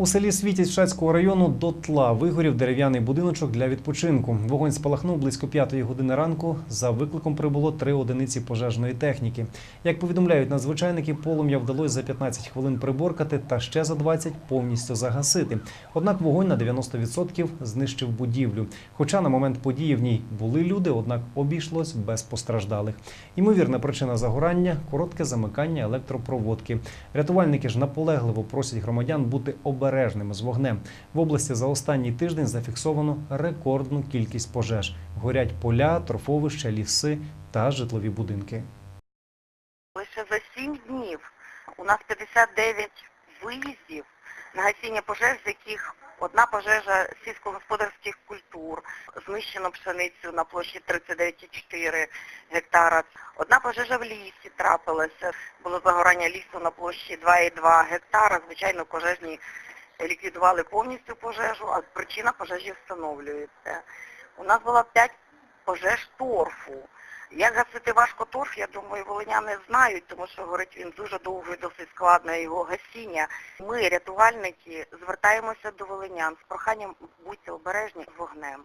У селі Світязь Шацького району дотла вигорів дерев'яний будиночок для відпочинку. Вогонь спалахнув близько п'ятої години ранку. За викликом прибуло три одиниці пожежної техніки. Як повідомляють надзвичайники, полум'я вдалося за 15 хвилин приборкати та ще за 20 повністю загасити. Однак вогонь на 90% знищив будівлю. Хоча на момент події в ній були люди, однак обійшлось без постраждалих. Ймовірна причина загорання коротке замикання електропроводки. Рятувальники ж наполегливо просять громадян бути обережними з вогнем. В області за останній тиждень зафіксовано рекордну кількість пожеж. Горять поля, торфовища, ліси та житлові будинки. Лише за 7 днів у нас 59 виїздів на гасіння пожеж, з яких одна пожежа сільськогосподарських культур, знищено пшеницю на площі 39,4 гектара. Одна пожежа в лісі трапилася, було загорання лісу на площі 2,2 гектара. Звичайно, пожежні ліквідували повністю пожежу, а причина пожежі встановлюється. У нас було 5 пожеж торфу. Як гасити важко торф, я думаю, волиняни знають, тому що говорить він дуже довго і досить складно його гасіння. Ми, рятувальники, звертаємося до волинян з проханням будьте обережні вогнем.